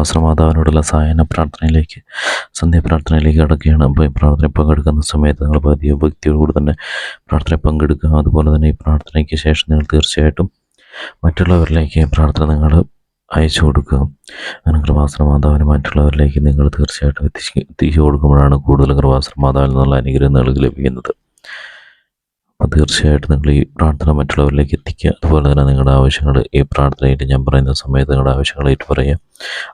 കൃപാസന മാതാവിനോടുള്ള സായന പ്രാർത്ഥനയിലേക്ക് സന്ധ്യാപ്രാർത്ഥനയിലേക്ക് കടക്കുകയാണ് അപ്പോൾ ഈ പ്രാർത്ഥന പങ്കെടുക്കുന്ന സമയത്ത് നിങ്ങൾ പതിയ ഭക്തിയോടുകൂടി തന്നെ പ്രാർത്ഥന പങ്കെടുക്കുക. അതുപോലെ തന്നെ ഈ പ്രാർത്ഥനയ്ക്ക് ശേഷം നിങ്ങൾ തീർച്ചയായിട്ടും മറ്റുള്ളവരിലേക്ക് പ്രാർത്ഥന നിങ്ങൾ അയച്ചു കൊടുക്കുക. അങ്ങനെ കൃപാസന മാതാവിന് മറ്റുള്ളവരിലേക്ക് നിങ്ങൾ തീർച്ചയായിട്ടും എത്തിച്ച് എത്തിച്ചു കൊടുക്കുമ്പോഴാണ് കൂടുതൽ കൃപാസന മാതാവിൽ നിന്നുള്ള അനുഗ്രഹം നിങ്ങൾക്ക് ലഭിക്കുന്നത്. തീർച്ചയായിട്ടും നിങ്ങൾ ഈ പ്രാർത്ഥന മറ്റുള്ളവരിലേക്ക് എത്തിക്കുക. അതുപോലെ തന്നെ നിങ്ങളുടെ ആവശ്യങ്ങൾ ഈ പ്രാർത്ഥനയിൽ ഞാൻ പറയുന്ന സമയത്ത് നിങ്ങളുടെ ആവശ്യങ്ങളായിട്ട് പറയുക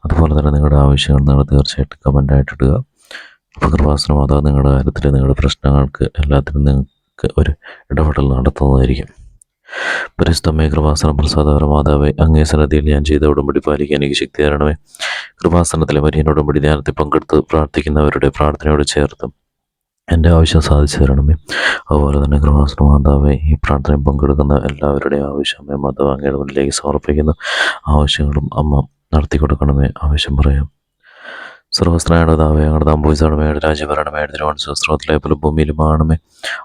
അതുപോലെ തന്നെ നിങ്ങളുടെ ആവശ്യങ്ങൾ നിങ്ങൾ തീർച്ചയായിട്ടും കമന്റായിട്ട് ഇടുക. അപ്പോൾ മാതാവ് നിങ്ങളുടെ കാര്യത്തിൽ നിങ്ങളുടെ പ്രശ്നങ്ങൾക്ക് എല്ലാത്തിനും നിങ്ങൾക്ക് ഒരു ഇടപെടൽ നടത്തുന്നതായിരിക്കും. പരിശുദ്ധമേ കൃപാസന പ്രസാദപര അങ്ങേ സന്നദ്ധിയിൽ ഞാൻ ചെയ്ത ഉടമ്പടി പാലിക്കാൻ എനിക്ക് ശക്തി തരണമേ. കൃപാസനത്തിലെ വരിയൻ ഉടമ്പടി ധ്യാനത്തിൽ പങ്കെടുത്ത് പ്രാർത്ഥിക്കുന്നവരുടെ പ്രാർത്ഥനയോട് ചേർത്ത്. എന്റെ ആവശ്യം സാധിച്ചു തരണമേ. അതുപോലെ തന്നെ കൃപാസന മാതാവേ ഈ പ്രാർത്ഥനയിൽ പങ്കെടുക്കുന്ന എല്ലാവരുടെയും ആവശ്യമേ മാതാവ് അങ്ങയുടെ മുന്നിലേക്ക് സമർപ്പിക്കുന്നു. ആവശ്യങ്ങളും അമ്മ നടത്തി കൊടുക്കണമേ ആവശ്യം പറയാം. സർവസ്ത്രയുടെ ദാവേ ഞങ്ങളുടെ താമ്പോയിസാണ് രാജ്യഭരണമേ രാജ്യഭരണ മേയുടെ പോലും പല ഭൂമിയിലുമാണമേ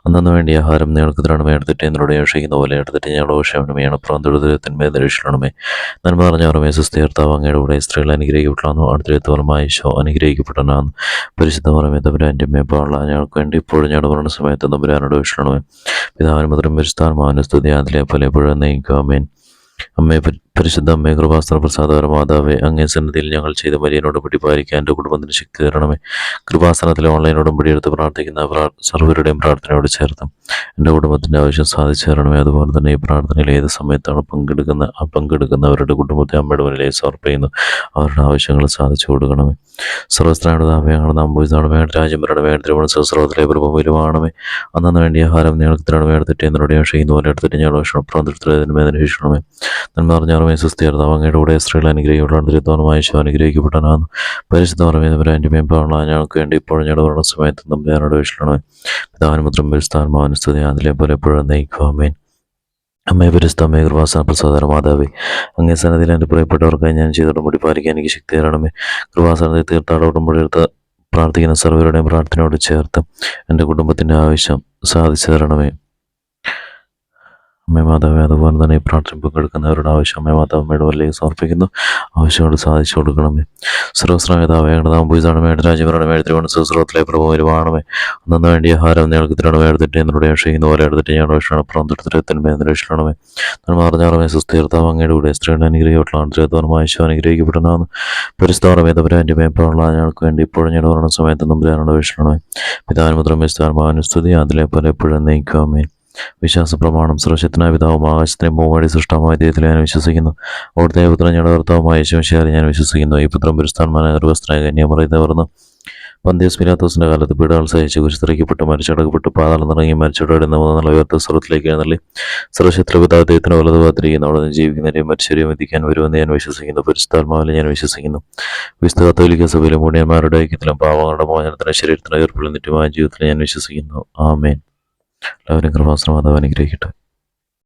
അന്നു വേണ്ടി ആഹാരം നിങ്ങൾക്ക് തരണമേ എടുത്തിട്ട് എന്നോട് യോഷിക്കുന്ന പോലെ എടുത്തിട്ട് ഞങ്ങളുടെ പ്രാന്ത ദുരിതത്തിന്മേ ദരിഷണമേ നന്മ പറഞ്ഞ ഓർമ്മേ സുസ്ഥീർത്താവ് അങ്ങയുടെ കൂടെ സ്ത്രീകൾ അനുഗ്രഹിക്കപ്പെട്ടാന്നു അടുത്തിലെത്തോളമായ ഈശോ അനുഗ്രഹിക്കപ്പെട്ടനാന്ന് പരിശുദ്ധ ഓർമ്മേ മേ മേപ്പാള ഞങ്ങൾക്ക് വേണ്ടി ഇപ്പോഴും ഞങ്ങളുടെ മരണ സമയത്ത് തമ്പുരാനോട് വീക്ഷണമേ പിതാവിനും മുതലും പരിസ്ഥാനമാന സ്തുതി അതിലെ പോലെ എപ്പോഴും നയിക്കുക അമ്മേ പരി- പരിശുദ്ധ അമ്മേ കൃപാസ്ത്ര പ്രസാദകര മാതാവേ അങ്ങേ സന്നിധിയിൽ ഞങ്ങൾ ചെയ്ത വലിയനോട് പാലിക്കാൻ എന്റെ കുടുംബത്തിന് ശക്തി തരണമേ. കൃപാസനത്തിലെ ഉടമ്പടി എടുത്ത് പ്രാർത്ഥിക്കുന്ന സർവരുടെയും പ്രാർത്ഥനയോട് ചേർത്ത് എന്റെ കുടുംബത്തിന്റെ ആവശ്യം സാധിച്ചു തരണമേ. അതുപോലെ തന്നെ ഈ പ്രാർത്ഥനയിൽ ഏത് സമയത്താണ് പങ്കെടുക്കുന്ന ആ പങ്കെടുക്കുന്നവരുടെ കുടുംബത്തെ അമ്മയുടെ മുന്നിലേക്ക് സമർപ്പിക്കുന്നു അവരുടെ ആവശ്യങ്ങൾ സാധിച്ചു കൊടുക്കണമേ. സർവസ്ത്രയുടെ താപയങ്ങൾ നമ്പൂതാണ് വേണ്ട രാജ്യം വരുടെ വേണ്ട സർവത്തിലെ പ്രഭുവിലുമാണമേ അന്നു വേണ്ടി ആഹാരം നിങ്ങൾക്ക് തരണമേ. എടുത്തിട്ട് എന്നോട് ക്ഷയിക്കുന്ന. പോലെ എടുത്തിട്ട് ഞങ്ങൾ ഭക്ഷണം അന്വേഷിക്കണമേ നന്മ പറഞ്ഞാറുമേ സുസ്ഥിരതാവ് അങ്ങയുടെ കൂടെ സ്ത്രീകൾ അനുഗ്രഹിക്കപ്പെടാൻ തിരുത്തോണമായ ശോ അനുഗ്രഹിക്കപ്പെടാനാണ് പരിശുദ്ധ മേമ്പാണ ഞങ്ങൾക്ക് വേണ്ടി ഇപ്പോഴും ഞങ്ങളുടെ മരണ സമയത്ത് നമ്പ്യാനോട് വീക്ഷണമേ പിതാവിനുമുദ്രം പരിസ്ഥാനമാവൻ സ്തുതി അതിലെ പോലെ എപ്പോഴും നയിക്കുവാമേൻ അമ്മേ പരിസ്ഥമേ കൃപാസന പ്രസാദന മാതാവേ അങ്ങേ സന്നദ്ധിയിൽ എന്റെ പ്രിയപ്പെട്ടവർക്കായി ഞാൻ ചെയ്ത ഉടമ്പടി പാലിക്കാൻ എനിക്ക് ശക്തി തരണമേ. കൃപാസനത്തിൽ ഉടമ്പടി എടുത്ത് പ്രാർത്ഥിക്കുന്ന സർവരുടെയും പ്രാർത്ഥനയോട് ചേർത്ത് എന്റെ കുടുംബത്തിന്റെ ആവശ്യം സാധിച്ചു തരണമേ. അമ്മേ മാതാവേ അതുപോലെ തന്നെ ഈ പ്രാർത്ഥന പങ്കെടുക്കുന്നവരുടെ ആവശ്യം അമ്മേ മാതാവമ്മയുടെ വല്ലേക്ക് സമർപ്പിക്കുന്നു. ആവശ്യങ്ങൾ സാധിച്ചു കൊടുക്കണമേ. സർവസ്രമേതാവേ നാമ്പൂസാണ് മേയുടെ സുസ്രോത്തിലെ പ്രഭു വരുവാണമേ അന്നു വേണ്ടിയ ആഹാരം നിങ്ങൾക്ക് തരണമേ എടുത്തിട്ട് എന്നോട് ക്ഷയിക്കുന്ന പോലെ എടുത്തിട്ട് ഞങ്ങളുടെ ഭക്ഷണം പുറത്തെടുത്തിട്ട് രക്ഷണമേ നന്മ മാറഞ്ഞാറമേ സുസ്ഥീർത്താവ് അങ്ങയുടെ കൂടെ സ്ത്രീയുടെ അനുഗ്രഹിക്കപ്പെട്ടാണ് തിരുവനന്തപുരമായ ശോ അനുഗ്രഹിക്കപ്പെടുന്നതാണ് പരിസ്ഥാനമേ തമ്പുരാന്റെ മേപ്പുള്ള ഞങ്ങൾക്ക് വേണ്ടി ഇപ്പോഴും ഞങ്ങളുടെ മരണ സമയത്ത് നമ്പുരാനുള്ള വീക്ഷണമേ പിതാനുമുദ്രം വിസ്താരമാവൻ സ്തുതി അതിലെ പോലെ എപ്പോഴും നയിക്കുമേ വിശ്വാസ പ്രമാണം സുരക്ഷിതനായ പിതാവും ആകാശത്തിനെ ഭൂമിയുടെ സൃഷ്ടമായ ദൈവത്തിൽ ഞാൻ വിശ്വസിക്കുന്നു. അവിടുത്തെ പുത്രൻ ഞങ്ങളുടെ ഭർത്താവുമായ യേശുശിയാരി ഞാൻ വിശ്വസിക്കുന്നു. ഈ പുത്രം പുരസ്ഥാനമായ നിർവസ്ത്രനായ പറഞ്ഞു പന്തിയസ് മിലാത്തോസിന്റെ കാലത്ത് പീഡകൾ സഹിച്ച് കുരിശിറക്കപ്പെട്ട് മരിച്ചടക്കപ്പെട്ട് പാതാളം നിറങ്ങി മരിച്ചിടുന്ന മൂന്നുള്ള ഉയർത്ത സ്വർത്തിലേക്ക് എഴുന്നള്ളി. സർവശത്ര പിതാവ് ദൈവത്തിന് വലത് ഭാഗത്തിരിക്കുന്ന. അവിടെ നിന്ന് ജീവിക്കുന്നവരെയും മരിച്ചവരെയും എത്തിക്കാൻ വരുമെന്ന് ഞാൻ വിശ്വസിക്കുന്നു. പരിശുദ്ധാത്മാവിൽ ഞാൻ വിശ്വസിക്കുന്നു. വിശുദ്ധ കത്തോലിക്ക സഭയിലെ മൂടിയന്മാരുടെ ഐക്യത്തിലും പാവങ്ങളുടെ മോചനത്തിന് ശരീരത്തിന് ഉയർപ്പിലും നിത്യമായ ജീവിതത്തിൽ ഞാൻ വിശ്വസിക്കുന്നു. ആമേൻ. എല്ലാവരും കൃപാസനം മാതാവ് അനുഗ്രഹിക്കട്ടെ.